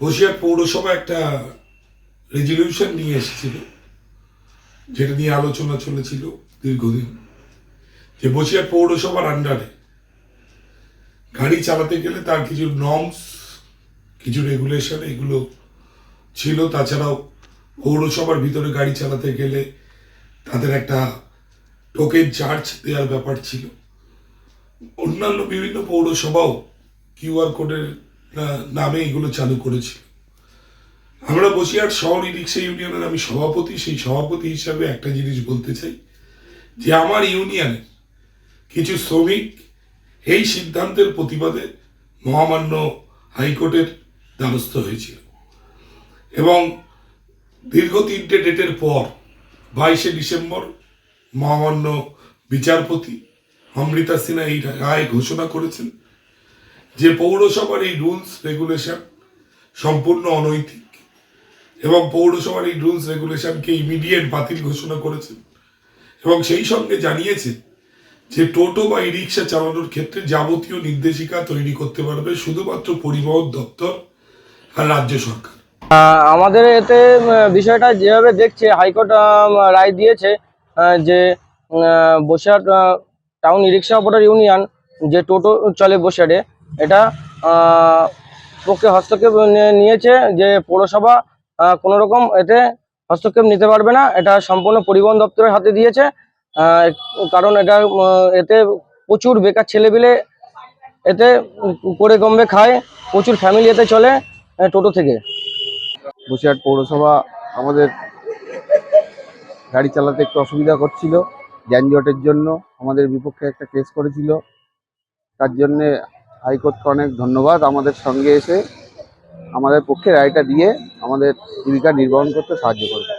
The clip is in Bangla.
বসিরহাট পৌরসভা একটা রেজলিউশন নিয়ে এসেছিল, যেটা নিয়ে আলোচনা চলেছিল দীর্ঘদিন। যে বসিরহাট পৌরসভার আন্ডারে গাড়ি চালাতে গেলে তার কিছু নর্মস কিছু রেগুলেশন এগুলো ছিল। তাছাড়াও পৌরসভার ভিতরে গাড়ি চালাতে গেলে তাদের একটা টোকেন চার্জ দেওয়ার ব্যাপার ছিল। অন্যান্য বিভিন্ন পৌরসভাও কিউআর কোডের নামে এগুলো চালু করেছিল আমরা বসিরহাট শহর রিক্সা ইউনিয়নের আমি সভাপতি, সেই সভাপতি হিসাবে একটা জিনিস বলতে চাই, যে আমার ইউনিয়নের কিছু শ্রমিক এই সিদ্ধান্তের প্রতিবাদে মহামান্য হাইকোর্টের দ্বারস্থ হয়েছিল। এবং দীর্ঘ তিনটে ডেটের পর বাইশে ডিসেম্বর মহামান্য বিচারপতি অমৃতা সিনহা এই রায় ঘোষণা করেছেন। যে পৌরসভার এই রুলস রেগুলেশন সম্পূর্ণ অনৈতিক এবং পৌরসভার এই রুলস রেগুলেশনকে ইমিডিয়েট বাতিল ঘোষণা করেছেন এবং সেই সঙ্গে জানিয়েছে যে টোটো বা ই রিক্সা চালানোর ক্ষেত্রে যাবতীয় নির্দেশিকা তৈরি করতে পারবে শুধুমাত্র পরিবহন দপ্তর আর রাজ্য সরকার। আমাদের এতে বিষয়টা যেভাবে দেখছে, হাইকোর্ট রায় দিয়েছে যে Basirhat town rickshaw operator union যে টোটো চলে বসিরহাটে এটা পক্ষে হস্তক্ষেপ নিয়েছে যে পৌরসভা কোনো রকম এতে হস্তক্ষেপ নিতে পারবে না। এটা সম্পূর্ণ পরিবহন দপ্তরের হাতে দিয়েছে। কারণ এটা এতে প্রচুর বেকার ছেলেপিলে এতে করে কমবে খায়। প্রচুর ফ্যামিলি এতে চলে টোটো থেকে। বসিরহাট পৌরসভা আমাদের গাড়ি চালাতে একটু অসুবিধা করছিল। যানজটের জন্য আমাদের বিপক্ষে একটা কেস করেছিল। তার জন্যে হাইকোর্টকে অনেক ধন্যবাদ আমাদের সঙ্গে এসে আমাদের পক্ষে রায়টা দিয়ে আমাদের জীবিকা নির্বাহন করতে সাহায্য করবে।